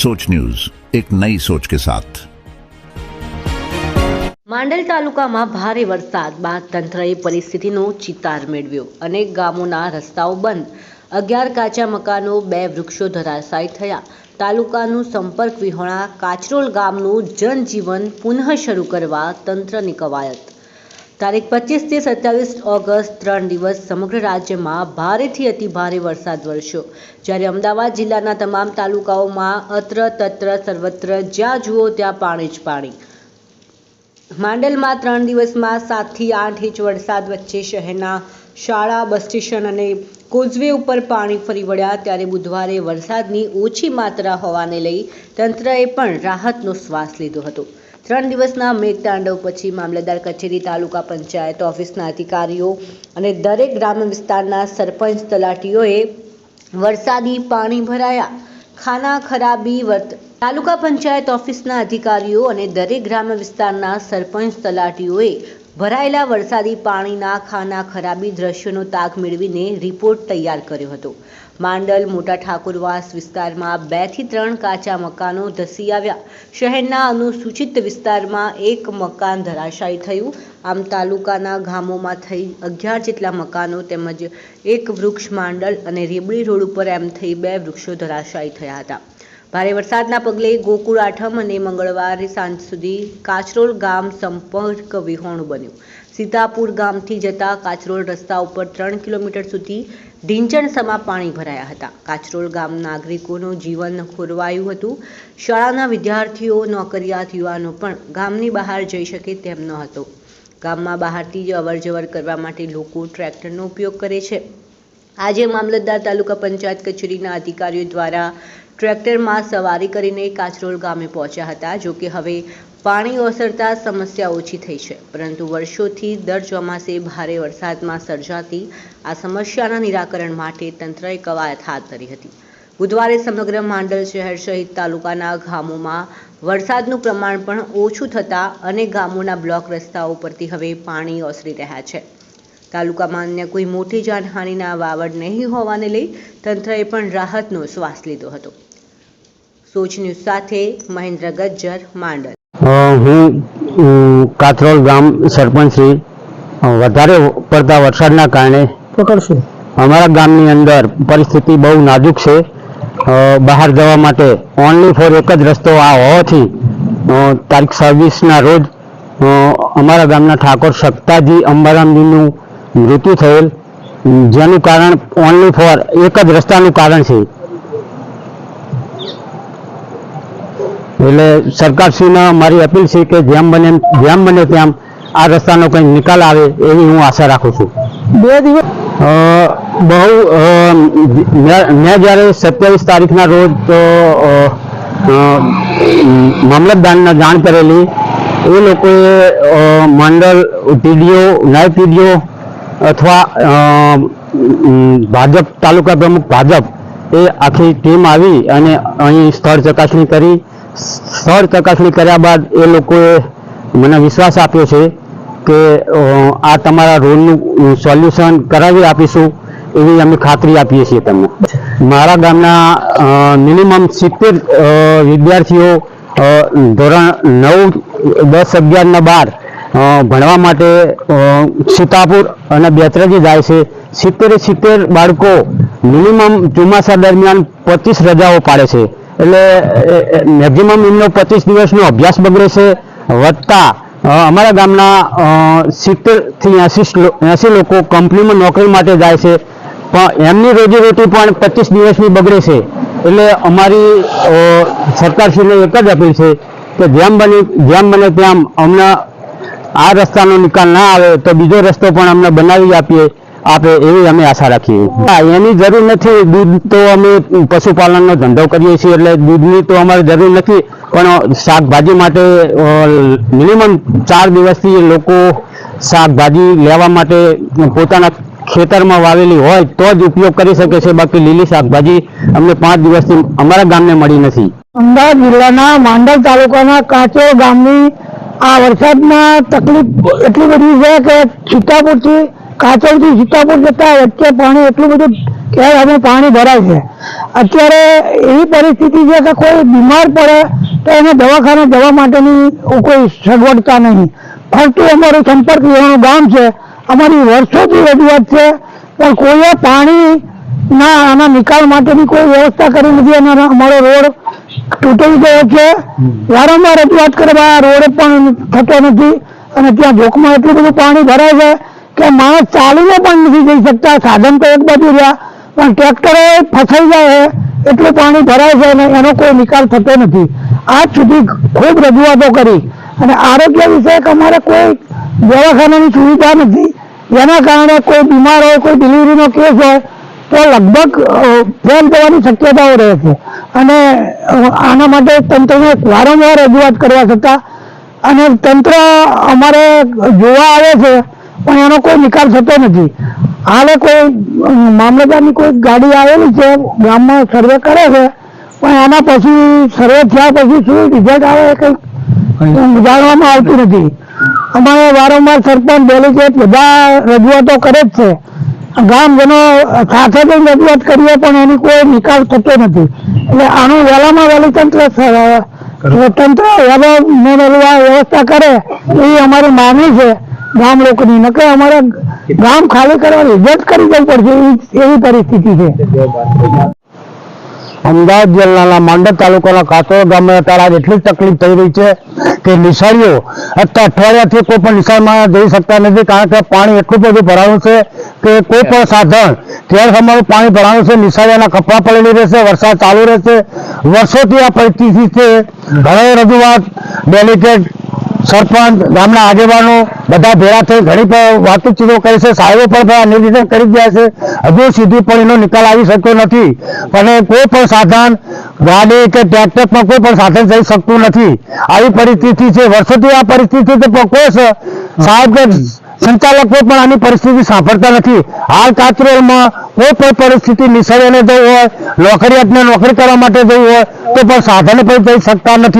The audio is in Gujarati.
सोच न्यूज एक नई सोच के साथ માંડલ તાલુકામાં ભારે વરસાદ બાદ તંત્રએ પરિસ્થિતિનો ચિતાર મેળવ્યો અનેક ગામોના રસ્તાઓ બંધ અગિયાર કાચા મકાનો બે વૃક્ષો ધરાશાયી થયા તાલુકાનું સંપર્ક વિહોણા કાચરોલ ગામનું જનજીવન પુનઃ શરૂ કરવા તંત્રની કવાયત તારીખ પચીસથી સત્યાવીસ ઓગસ્ટ ત્રણ દિવસ સમગ્ર રાજ્યમાં ભારેથી અતિ ભારે વરસાદ વરસ્યો. જ્યારે અમદાવાદ જિલ્લાના તમામ તાલુકાઓમાં અત્ર તત્ર સર્વત્ર જ્યાં જુઓ ત્યાં પાણી જ પાણી. માંડલમાં ત્રણ દિવસમાં સાતથી આઠ ઇંચ વરસાદ વચ્ચે શહેરના શાળા, બસ સ્ટેશન અને કોઝવે ઉપર પાણી ફરી વળ્યા ત્યારે બુધવારે વરસાદની ઓછી માત્રા હોવાને લઈ તંત્રએ પણ રાહતનો શ્વાસ લીધો હતો. ત્રણ દિવસના મેઘતાંડવ પછી મામલતદાર કચેરી, તાલુકા પંચાયત ઓફિસના અધિકારીઓ અને દરેક ગ્રામ્ય વિસ્તારના સરપંચ તલાટીઓએ વરસાદી પાણી ભરાયા. ખાના ખરાબી વર્ત તાલુકા પંચાયત ઓફિસના અધિકારીઓ અને દરેક ગ્રામ્ય વિસ્તારના સરપંચ તલાટીઓએ ભરાયેલા વરસાદી પાણીના ખાના ખરાબી દ્રશ્યોનો તાગ મેળવીને રિપોર્ટ તૈયાર કર્યો હતો. માંડલ, મોટા ઠાકોરવાસ વિસ્તારમાં બેથી ત્રણ કાચા મકાનો ધસી આવ્યા. શહેરના અનુસૂચિત વિસ્તારમાં એક મકાન ધરાશાયી થયું. આમ તાલુકાના ગામોમાં થઈ અગિયાર જેટલા મકાનો તેમજ એક વૃક્ષ માંડલ અને રેબડી રોડ ઉપર એમ થઈ બે વૃક્ષો ધરાશાયી થયા હતા. ભારે વરસાદના પગલે ગોકુળ આઠમ અને મંગળવારે સાંજ સુધી કાચરોલ ગામ સંપર્ક વિહોણું બન્યું. સીતાપુર ગામથી જતા કાચરોલ રસ્તા ઉપર ત્રણ કિલોમીટર સુધી ઢીંચણસમા પાણી ભરાયા હતા. કાચરોલ ગામ નાગરિકોનું જીવન ખોરવાયું હતું. શાળાના વિદ્યાર્થીઓ, નોકરિયાત યુવાનો પણ ગામની બહાર જઈ શકે તેમ ન હતો. ગામમાં બહારથી જ અવરજવર કરવા માટે લોકો ટ્રેક્ટરનો ઉપયોગ કરે છે. આજે મામલતદાર તાલુકા પંચાયત કચેરીના અધિકારીઓ દ્વારા ટ્રેક્ટરમાં સવારી કરીને કાચરોલ ગામે પહોંચ્યા હતા, જો કે હવે પાણી ઓસરતા સમસ્યા ઓછી થઈ છે. પરંતુ વર્ષોથી દર ચોમાસે ભારે વરસાદમાં સર્જાતી આ સમસ્યાના નિરાકરણ માટે તંત્રએ કવાયત હાથ ધરી હતી. બુધવારે સમગ્ર માંડલ શહેર સહિત તાલુકાના ગામોમાં વરસાદનું પ્રમાણ પણ ઓછું થતાં અનેક ગામોના બ્લોક રસ્તાઓ પરથી હવે પાણી ઓસરી રહ્યા છે. તાલુકામાં અન્ય કોઈ મોટી જાનહાનિના વાવડ નહીં હોવાને લઈ તંત્રએ પણ રાહતનો શ્વાસ લીધો હતો. સોચ ન્યૂઝ સાથે મહેન્દ્ર ગજ્જર માંડલ. હું કાથરોલ ગામ સરપંચ શ્રી વધારે પડતા વરસાદના કારણે પકડશું. અમારા ગામની અંદર પરિસ્થિતિ બહુ નાજુક છે. બહાર જવા માટે ઓનલી ફોર એક જ રસ્તો આ હોવાથી તારીખ છવ્વીસના રોજ અમારા ગામના ઠાકોર સપ્તાજી અંબારામજીનું મૃત્યુ થયેલ. જેનું કારણ ઓનલી ફોર એક જ રસ્તાનું કારણ છે. એટલે સરકારશ્રીને મારી અપીલ છે કે જેમ બને જેમ બને તેમ આ રસ્તાનો કંઈ નિકાલ આવે એવી હું આશા રાખું છું. બે દિવસ બહુ મેં જ્યારે સત્યાવીસ તારીખના રોજ તો મામલતદારને જાણ કરેલી એ લોકોએ મંડળ ટીડીઓ નાયબ ટીડીઓ અથવા ભાજપ તાલુકા પ્રમુખ ભાજપ એ આખી ટીમ આવી અને અહીં સ્થળ ચકાસણી કરી સ્થળ ચકાસણી કર્યા બાદ એ લોકોએ મને વિશ્વાસ આપ્યો છે કે આ તમારા રોડનું સોલ્યુશન કરાવી આપીશું એવી અમે ખાતરી આપીએ છીએ તમને. મારા ગામના મિનિમમ સિત્તેર વિદ્યાર્થીઓ ધોરણ નવ, દસ અગિયાર ને બાર ભણવા માટે સીતાપુર અને બેતરજી જાય છે. સિત્તેરે સિત્તેર બાળકો મિનિમમ ચોમાસા દરમિયાન પચીસ રજાઓ પાડે છે. એટલે મેક્ઝિમમ એમનો પચીસ દિવસનો અભ્યાસ બગડે છે. વધતા અમારા ગામના સિત્તેરથી એંસી એંસી લોકો કંપનીમાં નોકરી માટે જાય છે. પણ એમની રોજીરોટી પણ પચીસ દિવસની બગડે છે. એટલે અમારી સરકારશ્રીને એક જ અપીલ છે કે જેમ બને જેમ બને તેમ અમને આ રસ્તાનો નિકાલ ના આવે તો બીજો રસ્તો પણ અમને બનાવી આપીએ. આપે એવી અમે આશા રાખીએ એની જરૂર નથી દૂધ તો અમે પશુપાલનનો ધંધો કરીએ છીએ એટલે દૂધની તો અમારે જરૂર નથી, પણ શાકભાજી માટે મિનિમમ ચાર દિવસથી લોકો શાકભાજી લેવા માટે પોતાના ખેતરમાં વાવેલી હોય તો જ ઉપયોગ કરી શકે છે, બાકી લીલી શાકભાજી અમને પાંચ દિવસથી અમારા ગામને મળી નથી. અમદાવાદ જિલ્લાના માંડલ તાલુકાના કાચો ગામની આ વરસાદમાં તકલીફ એટલી બધી છે કે સીતાપુરથી કાચોડથી સીતાપુર જતા વચ્ચે પાણી એટલું બધું કે અમે પાણી ભરાય છે. અત્યારે એવી પરિસ્થિતિ છે કે કોઈ બીમાર પડે તો એને દવાખાને જવા માટેની કોઈ સગવડતા નહીં. ફરતું અમારું સંપર્ક લેવાનું ગામ છે. અમારી વર્ષોથી રજૂઆત છે, પણ કોઈએ પાણી ના, આના નિકાલ માટેની કોઈ વ્યવસ્થા કરી નથી. અને અમારો રોડ તૂટી ગયો છે. વારંવાર રજૂઆત કરવા રોડ પણ થતો નથી. અને ત્યાં જોખમાં એટલું બધું પાણી ભરાય છે કે માણસ ચાલીને પણ નથી જઈ શકતા, સાધન તો એક બાજુ રહ્યા, પણ ટ્રેક્ટરો ફસાઈ જાય છે એટલું પાણી ભરાય છે અને એનો કોઈ નિકાલ થતો નથી. આજ સુધી ખૂબ રજૂઆતો કરી. અને આરોગ્ય વિષયક અમારે કોઈ દવાખાનાની સુવિધા નથી. જેના કારણે કોઈ બીમાર હોય, કોઈ ડિલિવરીનો કેસ હોય, તો લગભગ ફેલ થવાની શક્યતાઓ રહે છે. અને આના માટે તંત્રને વારંવાર રજૂઆત કરવા છતાં, અને તંત્ર અમારે જોવા આવે છે પણ એનો કોઈ નિકાલ થતો નથી. હાલે કોઈ મામલતદારની કોઈ ગાડી આવેલી છે ગામમાં સર્વે કરે છે પણ એના પછી સર્વે થયા પછી શું રિઝલ્ટ આવે એ કંઈ જાણવામાં આવતું નથી. અમારે વારંવાર સરપંચ ડેલિગેટ બધા રજૂઆતો કરે જ છે. ગામજનો સાથે જઈને રજૂઆત કરીએ પણ એની કોઈ નિકાલ થતો નથી. એટલે આનું વહેલામાં વહેલું તંત્ર તંત્ર વ્યવસ્થા કરે એવી અમારી માંગણી છે. ગામ લોકોની. નકર અમારે ગામ ખાલી કરવાની ઇજ્જત કરી જવું પડશે એવી પરિસ્થિતિ છે. અમદાવાદ જિલ્લાના માંડવ તાલુકાના કાતોડ ગામે અત્યારે આજ એટલી તકલીફ થઈ રહી છે કે નિશાળીઓ અત્યારે અઠવાડિયાથી કોઈ પણ નિશાળમાં જઈ શકતા નથી કારણ કે પાણી એટલું બધું ભરાયું છે કે કોઈ પણ સાધન ત્યાં અમારું પાણી ભરાયું છે, નિશાળીઓના કપડાં પડેલી રહેશે, વરસાદ ચાલુ રહેશે. વર્ષોથી આ પરિસ્થિતિ છે. ઘણી રજૂઆત ડેલિગેટ સરપંચ, ગામના આગેવાનો બધા ભેળા થઈ ઘણી વાતચીતો કરી છે. સાહેબો પણ નિવેદન કરી ગયા છે. હજુ સુધી પણ એનો નિકાલ આવી શક્યો નથી. અને કોઈ પણ સાધન, ગાડી કે ટ્રેક્ટર પણ કોઈ પણ સાધન જઈ શકતું નથી. આવી પરિસ્થિતિ છે. વર્ષોથી આ પરિસ્થિતિ તો કોઈ સાહેબ કે સંચાલકો પણ આની પરિસ્થિતિ સાંભળતા નથી. હાલ કાતરોલમાં કોઈ પણ પરિસ્થિતિ નિસર્ગને જવું હોય નોકરિયાતને નોકરી કરવા માટે જવું હોય, તો પણ સાધન પણ જઈ શકતા નથી.